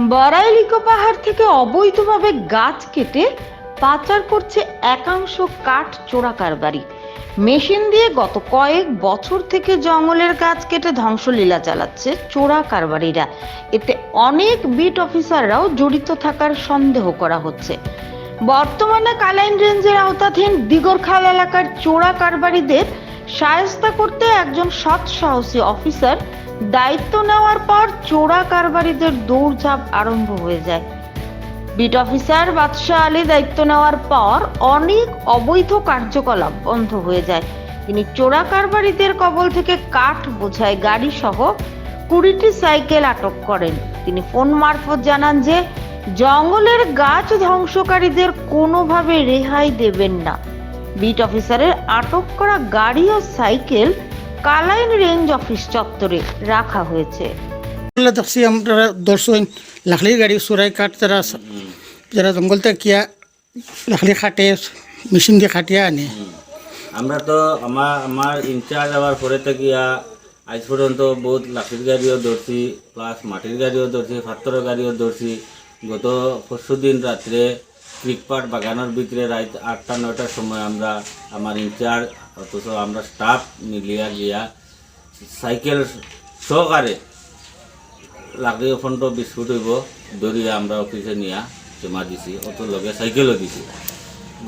Barail eco পাহাড় থেকে অবৈধভাবে গাছ কেটে পাচার করছে একাংশ কাঠ চোরা কারবারি। মেশিন দিয়ে গত কয়েক বছর থেকে জঙ্গলের গাছ কেটে ধ্বংসলীলা চালাচ্ছে চোরা কারবারিরা। এতে অনেক বিট অফিসাররাও জড়িত থাকার সন্দেহ করা হচ্ছে। বর্তমানে কালাইন রেঞ্জের আওতাধীন দিগরখাল এলাকার চোরা কারবারিদের সায়স্তা করতে একজন সৎ সাহসী অফিসার দায়িত্ব নেওয়ার পর চোরা কারবারিদের দৌড়ঝাঁপ আরম্ভ হয়ে যায়। বিট অফিসার বাদশাহ আলী দায়িত্ব নেওয়ার পর অনেক অবৈধ কার্যকলাপ বন্ধ হয়ে যায়। তিনি চোরা কারবারিদের কবল থেকে কাঠ বোঝায় গাড়ি সহ কুড়িটি সাইকেল আটক করেন। তিনি ফোন মারফত জানান যে, জঙ্গলের গাছ ধ্বংসকারীদের কোনোভাবে রেহাই দেবেন না। বিট অফিসারের আটক করা গাড়ি ও সাইকেল কালাইন রেঞ্জ অফিস চত্বরে রাখা হয়েছে। দেখছি আমরা দর্শন লাকড়ি গাড়ি চোরাই কাঠ যারা যারা জঙ্গল থেকে কিয়া লাকড়ি খাটে মেশিন দিয়ে খাটিয়া আনে। আমরা তো আমার আমার ইনচার্জ হওয়ার পরে থেকে আজ পর্যন্ত বহুত লাঠির গাড়িও ধরছি প্লাস মাটির গাড়িও ধরছি পাথরের গাড়িও ধরছি। গত পরশু দিন রাত্রে ক্রিকপাট বাগানের ভিতরে রাত আটটা, নয়টার সময় আমরা আমার ইনচার্জ, অথচ আমরা স্টাফ মিলিয়া গিয়া সাইকেল সহকারে লাগে ফোনটো বিস্কুট হইব, দৌড়িয়ে আমরা অফিসে নিয়া জমা দিছি, অত লগে সাইকেলও দিছি।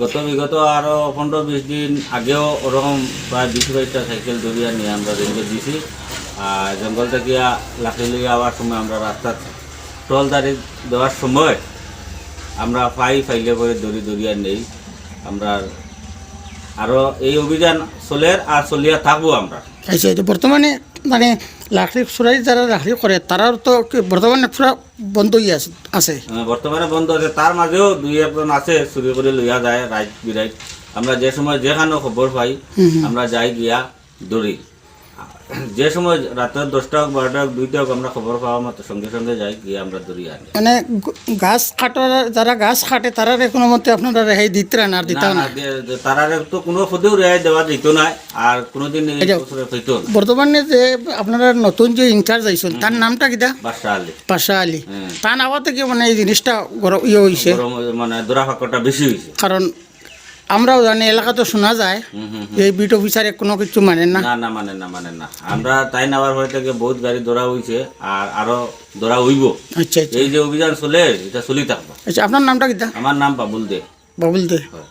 গত বিগত আরও পনেরো, বিশ দিন আগেও ওরকম প্রায় বিশ, বাইশটা সাইকেল দৌড়িয়া নিয়ে আমরা রেঞ্জে দিছি। আর জঙ্গল থেকে লাঠি লিয়ে আওয়ার সময় আমরা রাস্তার টোল দাঁড়ি দেওয়ার সময় আমরা পাই ফাইলে করে দৌড়ি দৌড়িয়া নেই। আমরা আরও এই অভিযান চলে আর চলিয়া থাকব আমরা। খাইছে বর্তমানে মানে লাকড়ি চোরাই যারা লাকড়ি করে তারার তো কি বর্তমানে পুরা বন্ধ আছে আছে? বর্তমানে বন্ধ আছে। তার মাঝেও দুই একজন আছে চুরি করে লইয়া যায় রাইট বিরাইট আমরা যে সময় যেখানে খবর পাই আমরা যাই গিয়া দৌড়ি। যে সময় রাতের দশটা হোক বারোটা হোক দুইটা হোক আমরা খবর পাওয়া মতো সঙ্গে সঙ্গে যাই গিয়ে আমরা দৌড়ি আনি। মানে গাছ কাটার যারা গাছ কাটে তারা কোনো মতে আপনারা রেহাই দিতে না আর না, তো কোনো পদেও রেহাই দেওয়া যেত না আর কোনোদিন হইতো না। বর্তমানে যে আপনারা নতুন যে ইনচার্জ আইসন তার নামটা কিটা? বাসা আলি। পাশা আলী। হুম। তার নামা থেকে মানে এই জিনিসটা গর- ইয়ে হয়েছে মানে দোরা ফাঁকটা বেশি হয়েছে কারণ আমরাও জানি এলাকা তো শোনা যায়। এই বিট অফিসারে কোনো কিছু মানে না। না না মানে না মানে না। আমরা তাই নেওয়ার হয়ে থেকে বহুত গাড়ি ধরা হয়েছে আর আরও ধরা হইব। আচ্ছা আচ্ছা। এই যে অভিযান চলে এটা চলি থাকব। আচ্ছা আপনার নামটা কি আমার নাম বাবুল দে। বাবুল দে। হয়।